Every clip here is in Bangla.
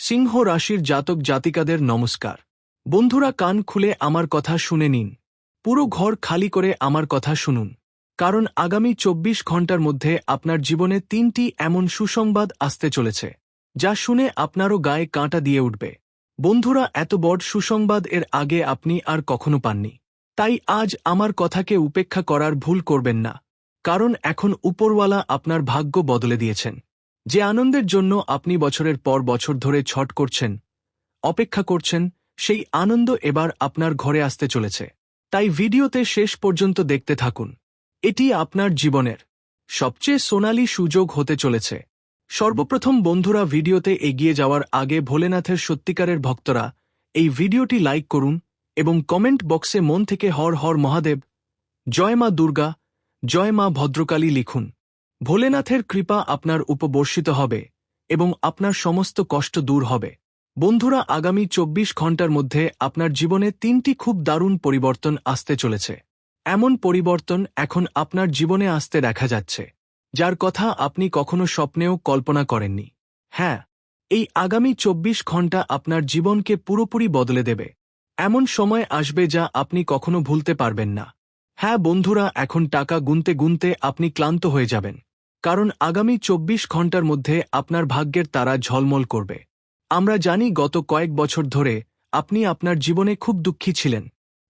সিংহ রাশির জাতক জাতিকাদের নমস্কার। বন্ধুরা, কান খুলে আমার কথা শুনে নিন। পুরো ঘর খালি করে আমার কথা শুনুন। কারণ আগামী চব্বিশ ঘণ্টার মধ্যে আপনার জীবনে তিনটি এমন সুসংবাদ আসতে চলেছে, যা শুনে আপনারও গায়ে কাঁটা দিয়ে উঠবে। বন্ধুরা, এত বড় সুসংবাদ এর আগে আপনি আর কখনো পাননি। তাই আজ আমার কথাকে উপেক্ষা করার ভুল করবেন না, কারণ এখন উপরওয়ালা আপনার ভাগ্য বদলে দিয়েছেন। যে আনন্দের জন্য আপনি বছরের পর বছর ধরে ছট করছেন, অপেক্ষা করছেন, সেই আনন্দ এবার আপনার ঘরে আসতে চলেছে। তাই ভিডিওতে শেষ পর্যন্ত দেখতে থাকুন। এটি আপনার জীবনের সবচেয়ে সোনালী সুযোগ হতে চলেছে। সর্বপ্রথম বন্ধুরা ভিডিওতে এগিয়ে যাওয়ার আগে ভোলেনাথের সত্যিকারের ভক্তরা এই ভিডিওটি লাইক করুন এবং কমেন্ট বক্সে মন থেকে হর হর মহাদেব, জয় মা দুর্গা, জয় মা ভদ্রকালী লিখুন। ভোলেনাথের কৃপা আপনার উপবর্ষিত হবে এবং আপনার সমস্ত কষ্ট দূর হবে। বন্ধুরা, আগামী চব্বিশ ঘণ্টার মধ্যে আপনার জীবনে তিনটি খুব দারুণ পরিবর্তন আসতে চলেছে। এমন পরিবর্তন এখন আপনার জীবনে আসতে দেখা যাচ্ছে, যার কথা আপনি কখনো স্বপ্নেও কল্পনা করেননি। হ্যাঁ এই আগামী চব্বিশ ঘণ্টা আপনার জীবনকে পুরোপুরি বদলে দেবে। এমন সময় আসবে যা আপনি কখনো ভুলতে পারবেন না। হ্যাঁ বন্ধুরা, এখন টাকা গুনতে গুনতে আপনি ক্লান্ত হয়ে যাবেন। কারণ আগামী চব্বিশ ঘণ্টার মধ্যে আপনার ভাগ্যের তারা ঝলমল করবে। আমরা জানি গত কয়েক বছর ধরে আপনি আপনার জীবনে খুব দুঃখী ছিলেন,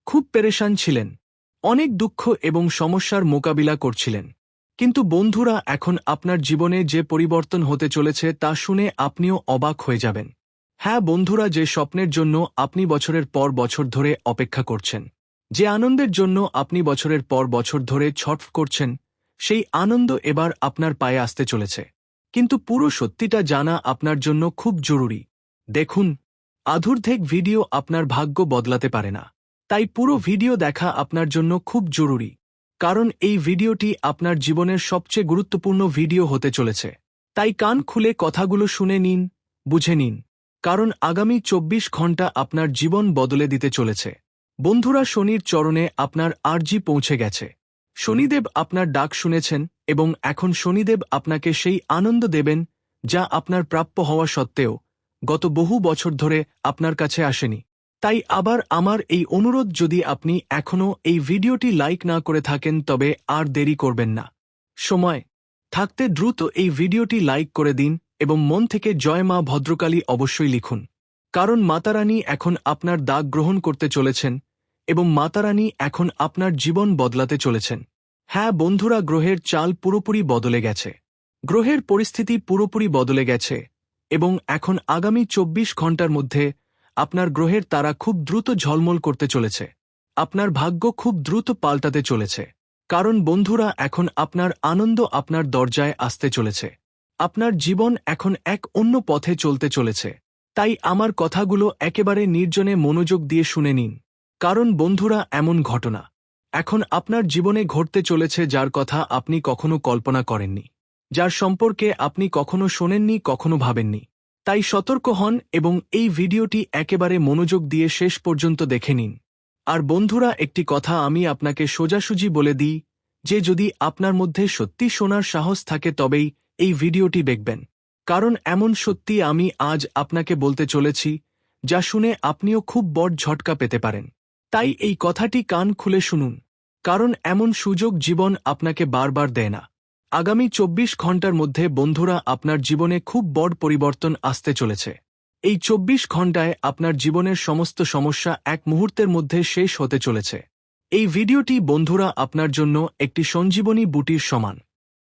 খুব পেরেশান ছিলেন, অনেক দুঃখ এবং সমস্যার মোকাবিলা করছিলেন। কিন্তু বন্ধুরা, এখন আপনার জীবনে যে পরিবর্তন হতে চলেছে তা শুনে আপনিও অবাক হয়ে যাবেন। হ্যাঁ বন্ধুরা, যে স্বপ্নের জন্য আপনি বছরের পর বছর ধরে অপেক্ষা করছেন, যে আনন্দের জন্য আপনি বছরের পর বছর ধরে ছটফ করছেন সেই আনন্দ এবার আপনার পায়ে আসতে চলেছে। কিন্তু পুরো সত্যিটা জানা আপনার জন্য খুব জরুরি। দেখুন, আধুর্ধেক ভিডিও আপনার ভাগ্য বদলাতে পারে না। তাই পুরো ভিডিও দেখা আপনার জন্য খুব জরুরি। কারণ এই ভিডিওটি আপনার জীবনের সবচেয়ে গুরুত্বপূর্ণ ভিডিও হতে চলেছে। তাই কান খুলে কথাগুলো শুনে নিন, বুঝে নিন। কারণ আগামী চব্বিশ ঘণ্টা আপনার জীবন বদলে দিতে চলেছে। বন্ধুরা শনির চরণে আপনার আর্জি পৌঁছে গেছে। শনিদেব আপনার ডাক শুনেছেন এবং এখন শনিদেব আপনাকে সেই আনন্দ দেবেন যা আপনার প্রাপ্য হওয়া সত্ত্বেও গত বহু বছর ধরে আপনার কাছে আসেনি। তাই আবার আমার এই অনুরোধ যদি আপনি এখনও এই ভিডিওটি লাইক না করে থাকেন তবে আর দেরি করবেন না। সময়। থাকতে দ্রুত এই ভিডিওটি লাইক করে দিন এবং মন থেকে জয় মা ভদ্রকালী অবশ্যই লিখুন। কারণ মাতারানী এখন আপনার দাগ গ্রহণ করতে চলেছেন এবং মাতারানী এখন আপনার জীবন বদলাতে চলেছেন। হ্যাঁ বন্ধুরা, গ্রহের চাল পুরোপুরি বদলে গেছে। গ্রহের পরিস্থিতি পুরোপুরি বদলে গেছে এবং এখন আগামী চব্বিশ ঘণ্টার মধ্যে আপনার গ্রহের তারা খুব দ্রুত ঝলমল করতে চলেছে। আপনার ভাগ্য খুব দ্রুত পাল্টাতে চলেছে। কারণ বন্ধুরা, এখন আপনার আনন্দ আপনার দরজায় আসতে চলেছে। আপনার জীবন এখন এক অন্য পথে চলতে চলেছে। তাই আমার কথাগুলো একেবারে নির্জনে মনোযোগ দিয়ে শুনে নিন। কারণ বন্ধুরা, এমন ঘটনা। এখন আপনার জীবনে ঘটতে চলেছে যার কথা আপনি কখনো কল্পনা করেননি, যার সম্পর্কে আপনি কখনো শোনেননি, কখনো ভাবেননি। তাই সতর্ক হন এবং এই ভিডিওটি একেবারে মনোযোগ দিয়ে শেষ পর্যন্ত দেখে নিন। আর বন্ধুরা, একটি কথা আমি আপনাকে সোজাসুজি বলে দিই, যে যদি আপনার মধ্যে সত্যি শোনার সাহস থাকে তবেই এই ভিডিওটি দেখবেন। কারণ এমন সত্যি আমি আজ আপনাকে বলতে চলেছি, যা শুনে আপনিও খুব বড় ঝটকা পেতে পারেন। তাই এই কথাটি কান খুলে শুনুন, কারণ এমন সুযোগ জীবন আপনাকে বারবার দেয় না। আগামী চব্বিশ ঘণ্টার মধ্যে বন্ধুরা আপনার জীবনে খুব বড় পরিবর্তন আসতে চলেছে। এই চব্বিশ ঘন্টায় আপনার জীবনের সমস্ত সমস্যা এক মুহূর্তের মধ্যে শেষ হতে চলেছে। এই ভিডিওটি বন্ধুরা আপনার জন্য একটি সঞ্জীবনী বুটির সমান।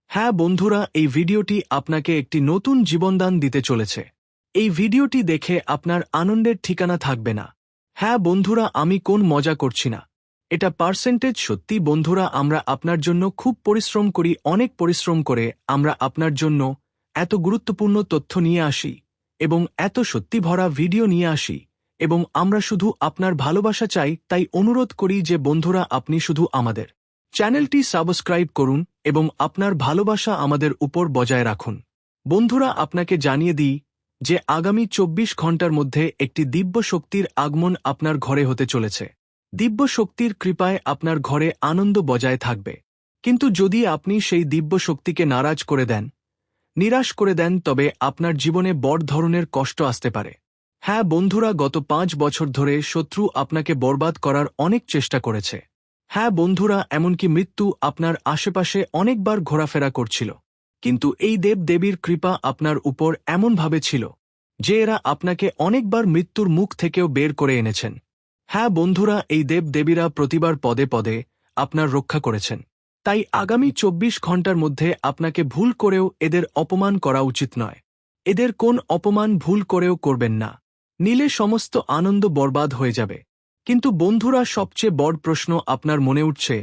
হ্যাঁ বন্ধুরা, এই ভিডিওটি আপনাকে একটি নতুন জীবনদান দিতে চলেছে। এই ভিডিওটি দেখে আপনার আনন্দের ঠিকানা থাকবে না। হ্যাঁ বন্ধুরা, আমি কোন মজা করছি না। এটা পার্সেন্টেজ সত্যি। বন্ধুরা, আমরা আপনার জন্য খুব পরিশ্রম করি, অনেক পরিশ্রম করে আমরা আপনার জন্য এত গুরুত্বপূর্ণ তথ্য নিয়ে আসি এবং এত সত্যি ভরা ভিডিও নিয়ে আসি এবং আমরা শুধু আপনার ভালোবাসা চাই, তাই অনুরোধ করি যে বন্ধুরা, আপনি শুধু আমাদের চ্যানেলটি সাবস্ক্রাইব করুন এবং আপনার ভালোবাসা আমাদের উপর বজায় রাখুন। বন্ধুরা, আপনাকে জানিয়ে দিই যে আগামী চব্বিশ ঘণ্টার মধ্যে একটি দিব্য শক্তির আগমন আপনার ঘরে হতে চলেছে। দিব্য শক্তির কৃপায় আপনার ঘরে আনন্দ বজায় থাকবে। কিন্তু যদি আপনি সেই দিব্য শক্তিকে নারাজ করে দেন, নিরাশ করে দেন, তবে আপনার জীবনে বড় ধরনের কষ্ট আসতে পারে। হ্যাঁ বন্ধুরা, গত পাঁচ বছর ধরে শত্রু আপনাকে বরবাদ করার অনেক চেষ্টা করেছে। হ্যাঁ বন্ধুরা, এমনকি মৃত্যু আপনার আশেপাশে অনেকবার ঘোরাফেরা করছিল। কিন্তু এই দেব দেবীর কৃপা আপনার উপর এমনভাবে ছিল, যে এরা আপনাকে অনেকবার মৃত্যুর মুখ থেকেও বের করে এনেছেন। হ্যাঁ বন্ধুরা, এই দেব দেবীরা প্রতিবার পদে পদে আপনার রক্ষা করেছেন। তাই আগামী চব্বিশ ঘণ্টার মধ্যে আপনাকে ভুল করেও এদের অপমান করা উচিত নয়। এদের কোন অপমান ভুল করেও করবেন না। নিলে সমস্ত আনন্দ বরবাদ হয়ে যাবে। কিন্তু বন্ধুরা, সবচেয়ে বড় প্রশ্ন আপনার মনে উঠছে,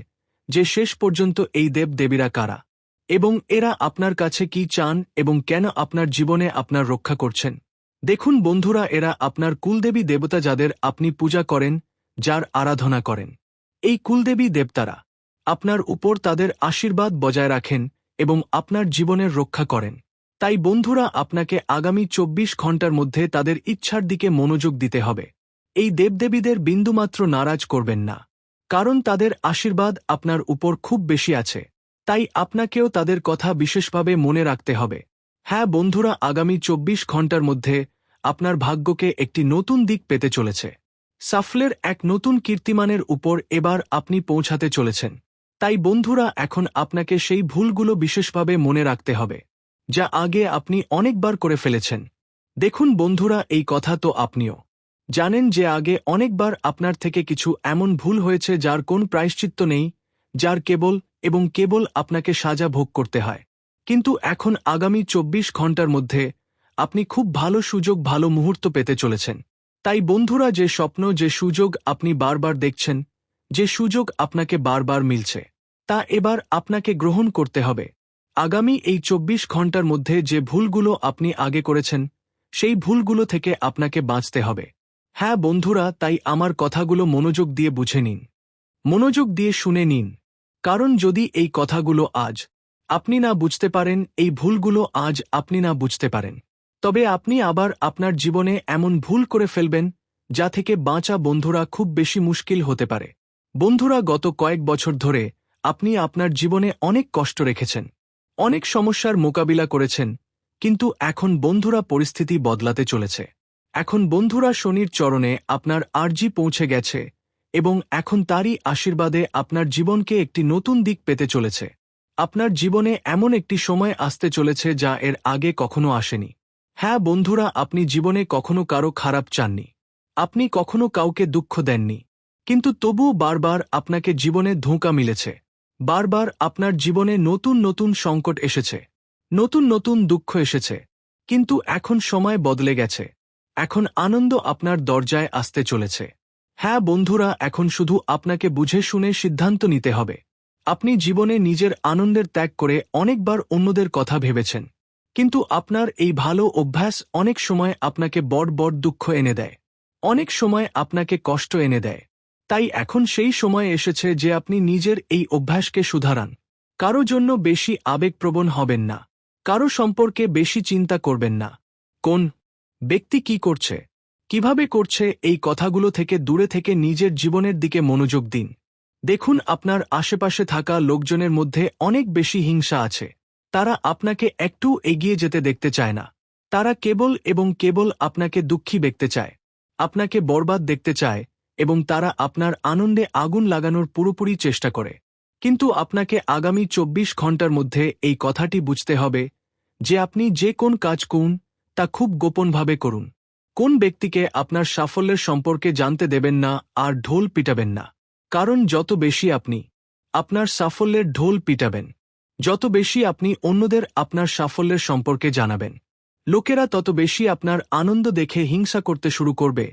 যে শেষ পর্যন্ত এই দেব দেবীরা কারা? এবং এরা আপনার কাছে কি চান এবং কেন আপনার জীবনে আপনার রক্ষা করছেন? দেখুন বন্ধুরা, এরা আপনার কুলদেবী দেবতা যাদের আপনি পূজা করেন, যার আরাধনা করেন। এই কুলদেবী দেবতারা আপনার উপর তাদের আশীর্বাদ বজায় রাখেন এবং আপনার জীবনের রক্ষা করেন। তাই বন্ধুরা, আপনাকে আগামী চব্বিশ ঘণ্টার মধ্যে তাদের ইচ্ছার দিকে মনোযোগ দিতে হবে। এই দেবদেবীদের বিন্দুমাত্র নারাজ করবেন না, কারণ তাদের আশীর্বাদ আপনার উপর খুব বেশি আছে। তাই আপনাকেও তাদের কথা বিশেষভাবে মনে রাখতে হবে। হ্যাঁ বন্ধুরা, আগামী চব্বিশ ঘণ্টার মধ্যে আপনার ভাগ্যকে একটি নতুন দিক পেতে চলেছে। সাফলের এক নতুন কীর্তিমানের উপর এবার আপনি পৌঁছাতে চলেছেন। তাই বন্ধুরা, এখন আপনাকে সেই ভুলগুলো বিশেষভাবে মনে রাখতে হবে, যা আগে আপনি অনেকবার করে ফেলেছেন। দেখুন বন্ধুরা, এই কথা তো আপনিও। জানেন যে আগে অনেকবার আপনার থেকে কিছু এমন ভুল হয়েছে যার কোন প্রায়শ্চিত্ত নেই, যার কেবল এবং কেবল আপনাকে সাজা ভোগ করতে হয়। কিন্তু এখন আগামী চব্বিশ ঘণ্টার মধ্যে আপনি খুব ভালো সুযোগ, ভালো মুহূর্ত পেতে চলেছেন। তাই বন্ধুরা, যে স্বপ্ন, যে সুযোগ আপনি বারবার দেখছেন, যে সুযোগ আপনাকে বারবার মিলছে, তা এবার আপনাকে গ্রহণ করতে হবে। আগামী এই চব্বিশ ঘণ্টার মধ্যে যে ভুলগুলো আপনি আগে করেছেন, সেই ভুলগুলো থেকে আপনাকে বাঁচতে হবে। হ্যাঁ বন্ধুরা, তাই আমার কথাগুলো মনোযোগ দিয়ে বুঝে নিন। মনোযোগ দিয়ে শুনে নিন। কারণ যদি এই কথাগুলো আজ আপনি না বুঝতে পারেন, এই ভুলগুলো আজ আপনি না বুঝতে পারেন। তবে আপনি আবার আপনার জীবনে এমন ভুল করে ফেলবেন, যা থেকে বাঁচা বন্ধুরা খুব বেশি মুশকিল হতে পারে। বন্ধুরা গত কয়েক বছর ধরে আপনি আপনার জীবনে অনেক কষ্ট রেখেছেন, অনেক সমস্যার মোকাবিলা করেছেন, কিন্তু এখন বন্ধুরা পরিস্থিতি বদলাতে চলেছে। এখন বন্ধুরা শনির চরণে আপনার আর্জি পৌঁছে গেছে এবং এখন তারই আশীর্বাদে আপনার জীবনকে একটি নতুন দিক পেতে চলেছে। আপনার জীবনে এমন একটি সময় আসতে চলেছে যা এর আগে কখনো আসেনি। হ্যাঁ বন্ধুরা, আপনি জীবনে কখনো কারও খারাপ চাননি। আপনি কখনো কাউকে দুঃখ দেননি। কিন্তু তবুও বারবার আপনাকে জীবনে ধোঁকা মিলেছে। বারবার আপনার জীবনে নতুন নতুন সংকট এসেছে। নতুন নতুন দুঃখ এসেছে। কিন্তু এখন সময় বদলে গেছে। এখন আনন্দ আপনার দরজায় আসতে চলেছে। হ্যাঁ বন্ধুরা, এখন শুধু আপনাকে বুঝে শুনে সিদ্ধান্ত নিতে হবে। আপনি জীবনে নিজের আনন্দের ত্যাগ করে অনেকবার অন্যদের কথা ভেবেছেন। কিন্তু আপনার এই ভালো অভ্যাস অনেক সময় আপনাকে বড় বড় দুঃখ এনে দেয়। অনেক সময় আপনাকে কষ্ট এনে দেয়। তাই এখন সেই সময় এসেছে যে আপনি নিজের এই অভ্যাসকে সুধারান। কারও জন্য বেশি আবেগপ্রবণ হবেন না। কারও সম্পর্কে বেশি চিন্তা করবেন না। কোন ব্যক্তি কি করছে? কীভাবে করছে এই কথাগুলো থেকে দূরে থেকে নিজের জীবনের দিকে মনোযোগ দিন। দেখুন, আপনার আশেপাশে থাকা লোকজনের মধ্যে অনেক বেশি হিংসা আছে। তারা আপনাকে একটু এগিয়ে যেতে দেখতে চায় না। তারা কেবল এবং কেবল আপনাকে দুঃখী দেখতে চায়। আপনাকে বরবাদ দেখতে চায় এবং তারা আপনার আনন্দে আগুন লাগানোর পুরোপুরি চেষ্টা করে। কিন্তু আপনাকে আগামী চব্বিশ ঘণ্টার মধ্যে এই কথাটি বুঝতে হবে যে আপনি যে কোন কাজ করুন, তা খুব গোপনভাবে করুন। কোন ব্যক্তিকে আপনার সাফল্যের সম্পর্কে জানতে দেবেন না আর ঢোল পিটাবেন না? কারণ যত বেশি আপনি আপনার সাফল্যের ঢোল পিটাবেন, যত বেশি আপনি অন্যদের আপনার সাফল্যের সম্পর্কে জানাবেন। লোকেরা তত বেশি আপনার আনন্দ দেখে হিংসা করতে শুরু করবে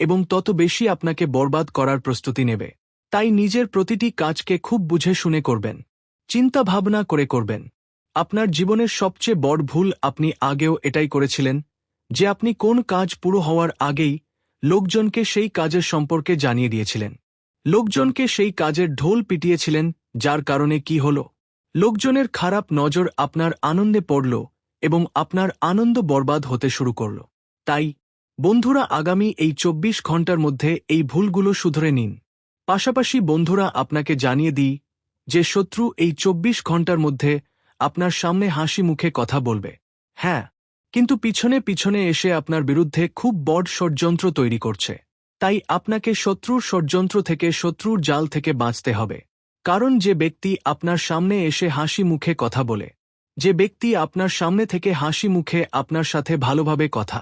এবং তত বেশি আপনাকে বরবাদ করার প্রস্তুতি নেবে। তাই নিজের প্রতিটি কাজকে খুব বুঝে শুনে করবেন, চিন্তা ভাবনা করে করবেন। আপনার জীবনের সবচেয়ে বড় ভুল আপনি আগেও এটাই করেছিলেন যে আপনি কোন কাজ পুরো হওয়ার আগেই লোকজনকে সেই কাজের সম্পর্কে জানিয়ে দিয়েছিলেন। লোকজনকে সেই কাজের ঢোল পিটিয়েছিলেন, যার কারণে কি হল? লোকজনের খারাপ নজর আপনার আনন্দে পড়ল এবং আপনার আনন্দ বরবাদ হতে শুরু করল। তাই, বন্ধুরা আগামী এই চব্বিশ ঘণ্টার মধ্যে এই ভুলগুলো শুধরে নিন। পাশাপাশি বন্ধুরা আপনাকে জানিয়ে দিই যে শত্রু এই চব্বিশ ঘণ্টার মধ্যে আপনার সামনে হাসি মুখে কথা বলবে। হ্যাঁ কিন্তু পিছনে পিছনে এসে আপনার বিরুদ্ধে খুব বড় ষড়যন্ত্র তৈরি করছে। তাই আপনাকে শত্রুর ষড়যন্ত্র থেকে শত্রুর জাল থেকে বাঁচতে হবে। কারণ যে ব্যক্তি আপনার সামনে এসে হাসি মুখে কথা বলে, যে ব্যক্তি আপনার সামনে থেকে হাসি মুখে আপনার সাথে ভালোভাবে কথা,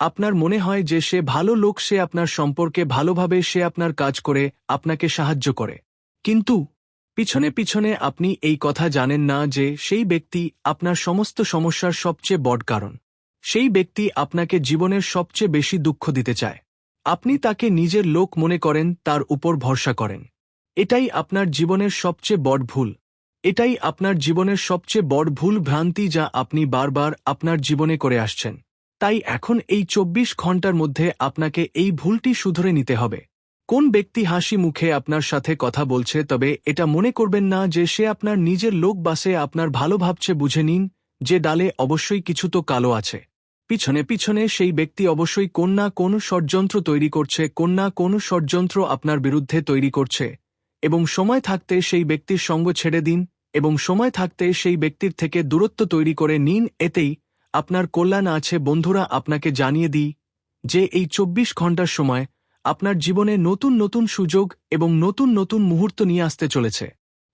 আপনার মনে হয় যে সে ভালো লোক, সে আপনার সম্পর্কে ভালোভাবে সে আপনার কাজ করে, আপনাকে সাহায্য করে। কিন্তু পিছনে পিছনে আপনি এই কথা জানেন না যে সেই ব্যক্তি আপনার সমস্ত সমস্যার সবচেয়ে বড় কারণ। সেই ব্যক্তি আপনাকে জীবনের সবচেয়ে বেশি দুঃখ দিতে চায়। আপনি তাকে নিজের লোক মনে করেন, তার উপর ভরসা করেন। এটাই আপনার জীবনের সবচেয়ে বড় ভুল। এটাই আপনার জীবনের সবচেয়ে বড় ভুল ভ্রান্তি যা আপনি বারবার আপনার জীবনে করে আসছেন। তাই এখন এই চব্বিশ ঘণ্টার মধ্যে আপনাকে এই ভুলটি শুধরে নিতে হবে। কোন ব্যক্তি হাসি মুখে আপনার সাথে কথা বলছে, তবে এটা মনে করবেন না যে সে আপনার নিজের লোক বাসে আপনার ভালো ভাবছে বুঝে নিন, যে ডালে অবশ্যই কিছু তো কালো আছে। পিছনে পিছনে সেই ব্যক্তি অবশ্যই কোন না কোন ষড়যন্ত্র তৈরি করছে, কোন না কোন ষড়যন্ত্র আপনার বিরুদ্ধে তৈরি করছে। এবং সময় থাকতে সেই ব্যক্তির সঙ্গ ছেড়ে দিন, এবং সময় থাকতে সেই ব্যক্তির থেকে দূরত্ব তৈরি করে নিন, এতেই আপনার কল্যাণ আছে। বন্ধুরা, আপনাকে জানিয়ে দিই যে এই চব্বিশ ঘণ্টার সময় আপনার জীবনে নতুন নতুন সুযোগ এবং নতুন নতুন মুহূর্ত নিয়ে আসতে চলেছে।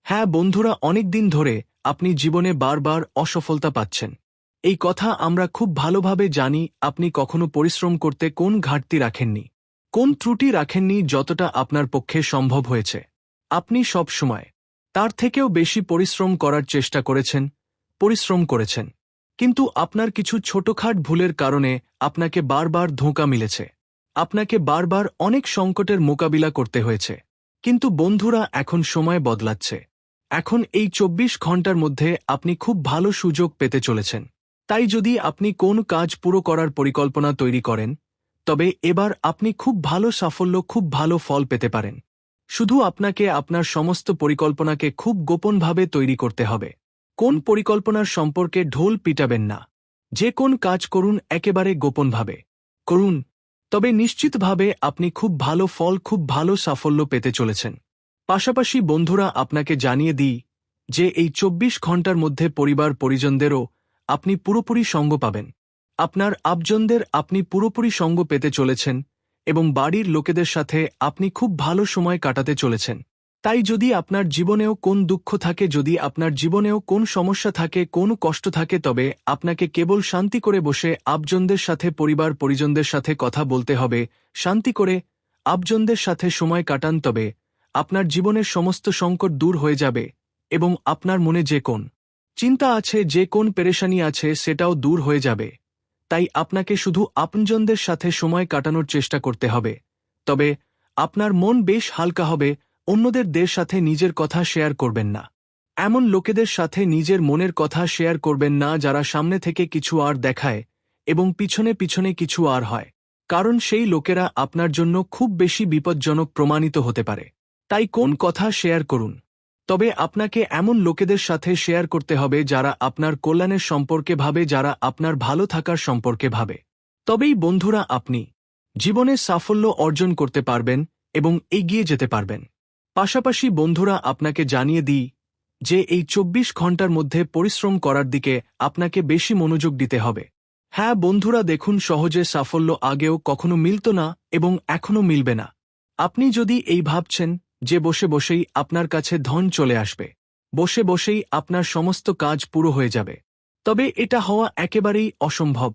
হ্যাঁ বন্ধুরা অনেক দিন ধরে আপনি জীবনে বারবার অসফলতা পাচ্ছেন। এই কথা আমরা খুব ভালোভাবে জানি আপনি কখনো পরিশ্রম করতে কোন ঘাটতি রাখেননি। কোন ত্রুটি রাখেননি যতটা আপনার পক্ষে সম্ভব হয়েছে। আপনি সব সময় তার থেকেও বেশি পরিশ্রম করার চেষ্টা করেছেন, পরিশ্রম করেছেন। কিন্তু আপনার কিছু ছোটখাট ভুলের কারণে আপনাকে বারবার ধোঁকা মিলেছে। আপনাকে বারবার অনেক সংকটের মোকাবিলা করতে হয়েছে। কিন্তু বন্ধুরা, এখন সময় বদলাচ্ছে। এখন এই চব্বিশ ঘণ্টার মধ্যে আপনি খুব ভালো সুযোগ পেতে চলেছেন। তাই যদি আপনি কোন কাজ পুরো করার পরিকল্পনা তৈরি করেন, তবে এবার আপনি খুব ভালো সাফল্য, খুব ভালো ফল পেতে পারেন। শুধু আপনাকে আপনার সমস্ত পরিকল্পনাকে খুব গোপনভাবে তৈরি করতে হবে। কোন পরিকল্পনার সম্পর্কে ঢোল পিটাবেন না। যে কোন কাজ করুন একেবারে গোপনভাবে। করুন তবে নিশ্চিতভাবে আপনি খুব ভালো ফল, খুব ভালো সাফল্য পেতে চলেছেন। পাশাপাশি বন্ধুরা, আপনাকে জানিয়ে দিই যে এই চব্বিশ ঘণ্টার মধ্যে পরিবার পরিজনদেরও আপনি পুরোপুরি সঙ্গ পাবেন। আপনার আপজনদের আপনি পুরোপুরি সঙ্গ পেতে চলেছেন এবং বাড়ির লোকেদের সাথে আপনি খুব ভালো সময় কাটাতে চলেছেন। তাই যদি আপনার জীবনেও কোন দুঃখ থাকে, যদি আপনার জীবনেও কোন সমস্যা থাকে, কোন কষ্ট থাকে, তবে আপনাকে কেবল শান্তি করে বসে আপজনদের সাথে পরিবার পরিজনদের সাথে কথা বলতে হবে। শান্তি করে আপজনদের সাথে সময় কাটান, তবে আপনার জীবনের সমস্ত সংকট দূর হয়ে যাবে এবং আপনার মনে যে কোন চিন্তা আছে, যে কোন পেরেশানি আছে, সেটাও দূর হয়ে যাবে। তাই আপনাকে শুধু আপনজনদের সাথে সময় কাটানোর চেষ্টা করতে হবে। তবে আপনার মন বেশ হালকা হবে অন্যদের দের সাথে নিজের কথা শেয়ার করবেন না। এমন লোকেদের সাথে নিজের মনের কথা শেয়ার করবেন না যারা সামনে থেকে কিছু আর দেখায় এবং পিছনে পিছনে কিছু আর হয়। কারণ সেই লোকেরা আপনার জন্য খুব বেশি বিপজ্জনক প্রমাণিত হতে পারে। তাই কোন কথা শেয়ার করুন। তবে আপনাকে এমন লোকেদের সাথে শেয়ার করতে হবে যারা আপনার কল্যাণের সম্পর্কে ভাবে, যারা আপনার ভালো থাকার সম্পর্কে ভাবে। তবেই বন্ধুরা আপনি জীবনে সাফল্য অর্জন করতে পারবেন এবং এগিয়ে যেতে পারবেন। পাশাপাশি বন্ধুরা আপনাকে জানিয়ে দিই যে এই চব্বিশ ঘণ্টার মধ্যে পরিশ্রম করার দিকে আপনাকে বেশি মনোযোগ দিতে হবে। হ্যাঁ বন্ধুরা দেখুন সহজে সাফল্য আগেও কখনো মিলত না এবং এখনও মিলবে না। আপনি যদি এই ভাবছেন যে বসে বসেই আপনার কাছে ধন চলে আসবে, বসে বসেই আপনার সমস্ত কাজ পুরো হয়ে যাবে। তবে এটা হওয়া একেবারেই অসম্ভব।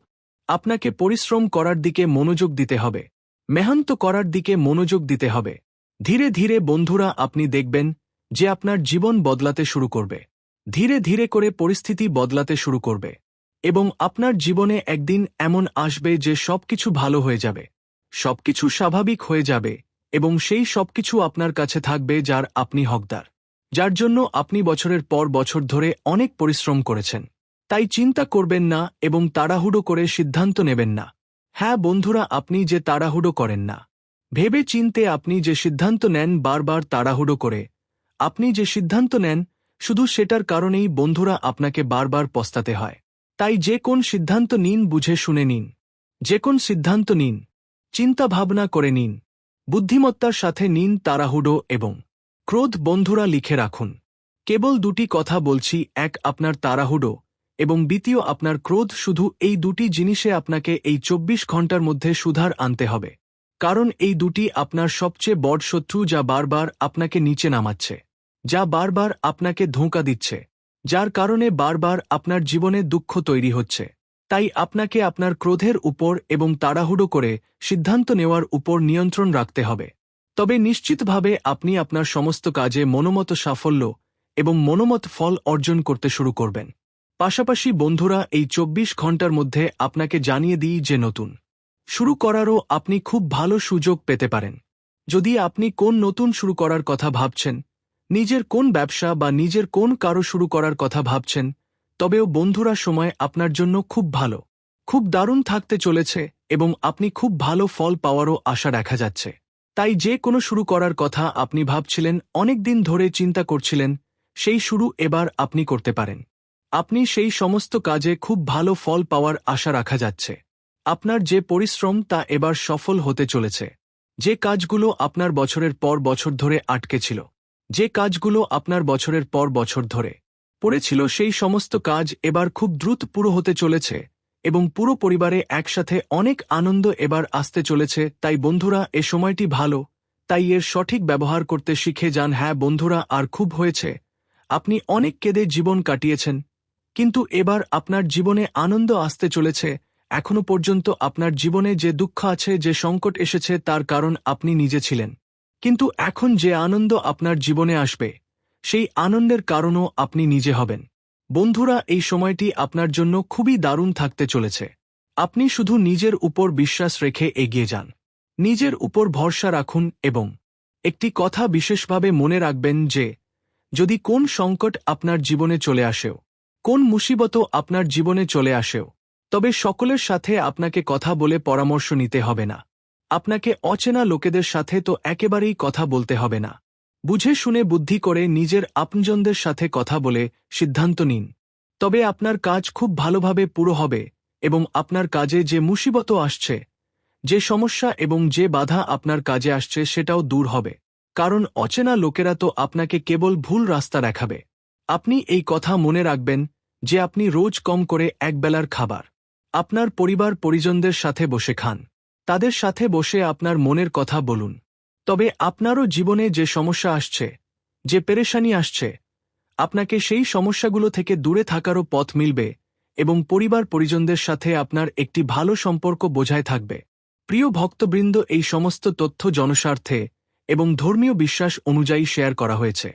আপনাকে পরিশ্রম করার দিকে মনোযোগ দিতে হবে। মেহান্ত করার দিকে মনোযোগ দিতে হবে। ধীরে ধীরে বন্ধুরা আপনি দেখবেন যে আপনার জীবন বদলাতে শুরু করবে। ধীরে ধীরে করে পরিস্থিতি বদলাতে শুরু করবে এবং আপনার জীবনে একদিন এমন আসবে যে সবকিছু ভালো হয়ে যাবে, সবকিছু স্বাভাবিক হয়ে যাবে এবং সেই সবকিছু আপনার কাছে থাকবে যার আপনি হকদার, যার জন্য আপনি বছরের পর বছর ধরে অনেক পরিশ্রম করেছেন। তাই চিন্তা করবেন না এবং তাড়াহুড়ো করে সিদ্ধান্ত নেবেন না। হ্যাঁ বন্ধুরা, আপনি যে তাড়াহুড়ো করেন না। ভেবে চিনতে আপনি যে সিদ্ধান্ত নেন বারবার তাড়াহুড়ো করে। আপনি যে সিদ্ধান্ত নেন, শুধু সেটার কারণেই বন্ধুরা আপনাকে বারবার পস্তাতে হয়। তাই যে কোন সিদ্ধান্ত নিন বুঝে শুনে নিন। যে কোন সিদ্ধান্ত নিন, চিন্তা ভাবনা করে নিন। বুদ্ধিমত্তার সাথে নিন তাড়াহুড়ো এবং ক্রোধ বন্ধুরা লিখে রাখুন। কেবল দুটি কথা বলছি, এক আপনার তাড়াহুড়ো এবং দ্বিতীয় আপনার ক্রোধ, শুধু এই দুটি জিনিসে আপনাকে এই চব্বিশ ঘণ্টার মধ্যে সুধার আনতে হবে। কারণ এই দুটি আপনার সবচেয়ে বড় শত্রু যা বারবার আপনাকে নিচে নামাচ্ছে, যা বারবার আপনাকে ধোঁকা দিচ্ছে, যার কারণে বারবার আপনার জীবনে দুঃখ তৈরি হচ্ছে। তাই আপনাকে আপনার ক্রোধের উপর এবং তাড়াহুড়ো করে সিদ্ধান্ত নেওয়ার উপর নিয়ন্ত্রণ রাখতে হবে। তবে নিশ্চিতভাবে আপনি আপনার সমস্ত কাজে মনোমত সাফল্য এবং মনোমত ফল অর্জন করতে শুরু করবেন। পাশাপাশি বন্ধুরা, এই চব্বিশ ঘণ্টার মধ্যে আপনাকে জানিয়ে দিই যে নতুন। শুরু করারও আপনি খুব ভালো সুযোগ পেতে পারেন। যদি আপনি কোন নতুন শুরু করার কথা ভাবছেন, নিজের কোন ব্যবসা বা নিজের কোন কারও শুরু করার কথা ভাবছেন, তবেও বন্ধুরা সময় আপনার জন্য খুব ভালো। খুব দারুণ থাকতে চলেছে এবং আপনি খুব ভালো ফল পাওয়ারও আশা দেখা যাচ্ছে। তাই যে কোনো শুরু করার কথা আপনি ভাবছিলেন, অনেক দিন ধরে চিন্তা করছিলেন, সেই শুরু এবার আপনি করতে পারেন। আপনি সেই সমস্ত কাজে খুব ভালো ফল পাওয়ার আশা রাখা যাচ্ছে। আপনার যে পরিশ্রম তা এবার সফল হতে চলেছে। যে কাজগুলো আপনার বছরের পর বছর ধরে আটকে ছিল, যে কাজগুলো আপনার বছরের পর বছর ধরে পড়েছিল, সেই সমস্ত কাজ এবার খুব দ্রুত পুরো হতে চলেছে এবং পুরো পরিবারে একসাথে অনেক আনন্দ এবার আসতে চলেছে। তাই বন্ধুরা, এ সময়টি ভালো। তাই এর সঠিক ব্যবহার করতে শিখে যান। হ্যাঁ বন্ধুরা, আর খুব হয়েছে। আপনি অনেক কেঁদে জীবন কাটিয়েছেন, কিন্তু এবার আপনার জীবনে আনন্দ আসতে চলেছে। এখনও পর্যন্ত আপনার জীবনে যে দুঃখ আছে, যে সংকট এসেছে, তার কারণ আপনি নিজে ছিলেন। কিন্তু এখন যে আনন্দ আপনার জীবনে আসবে, সেই আনন্দের কারণও আপনি নিজে হবেন। বন্ধুরা, এই সময়টি আপনার জন্য খুবই দারুণ থাকতে চলেছে। আপনি শুধু নিজের উপর বিশ্বাস রেখে এগিয়ে যান। নিজের উপর ভরসা রাখুন এবং একটি কথা বিশেষভাবে মনে রাখবেন যে, যদি কোন সংকট আপনার জীবনে চলে আসেও, কোন মুসিবতও আপনার জীবনে চলে আসেও তবে সকলের সাথে আপনাকে কথা বলে পরামর্শ নিতে হবে না। আপনাকে অচেনা লোকেদের সাথে তো একেবারেই কথা বলতে হবে না। বুঝে শুনে বুদ্ধি করে নিজের আপনজনদের সাথে কথা বলে সিদ্ধান্ত নিন। তবে আপনার কাজ খুব ভালোভাবে পুরো হবে এবং আপনার কাজে যে মুসিবত আসছে, যে সমস্যা এবং যে বাধা আপনার কাজে আসছে সেটাও দূর হবে। কারণ অচেনা লোকেরা তো আপনাকে কেবল ভুল রাস্তা দেখাবে। আপনি এই কথা মনে রাখবেন যে আপনি রোজ কম করে একবেলার খাবার। আপনার পরিবার পরিজনদের সাথে বসে খান। তাদের সাথে বসে আপনার মনের কথা বলুন। তবে আপনারও জীবনে যে সমস্যা আসছে, যে পেরেশানি আসছে, আপনাকে সেই সমস্যাগুলো থেকে দূরে থাকারও পথ মিলবে এবং পরিবার পরিজনদের সাথে আপনার একটি ভালো সম্পর্ক বোঝায় থাকবে। প্রিয় ভক্তবৃন্দ, এই সমস্ত তথ্য জনস্বার্থে এবং ধর্মীয় বিশ্বাস অনুযায়ী শেয়ার করা হয়েছে।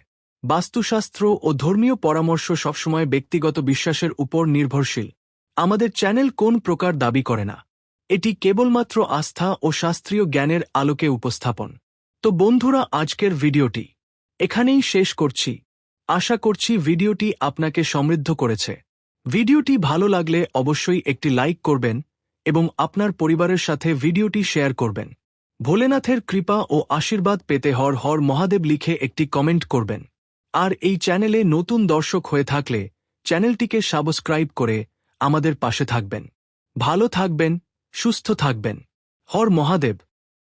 বাস্তুশাস্ত্র ও ধর্মীয় পরামর্শ সবসময় ব্যক্তিগত বিশ্বাসের উপর নির্ভরশীল। আমাদের চ্যানেল কোন প্রকার দাবি করে না। এটি কেবলমাত্র আস্থা ও শাস্ত্রীয় জ্ঞানের আলোকে উপস্থাপন। তো বন্ধুরা, আজকের ভিডিওটি এখানেই শেষ করছি। আশা করছি ভিডিওটি আপনাকে সমৃদ্ধ করেছে। ভিডিওটি ভালো লাগলে অবশ্যই একটি লাইক করবেন এবং আপনার পরিবারের সাথে ভিডিওটি শেয়ার করবেন। ভোলেনাথের কৃপা ও আশীর্বাদ পেতে হর হর মহাদেব লিখে একটি কমেন্ট করবেন। আর এই চ্যানেলে নতুন দর্শক হয়ে থাকলে চ্যানেলটিকে সাবস্ক্রাইব করে আমাদের পাশে থাকবেন। ভালো থাকবেন সুস্থ থাকবেন। হর মহাদেব।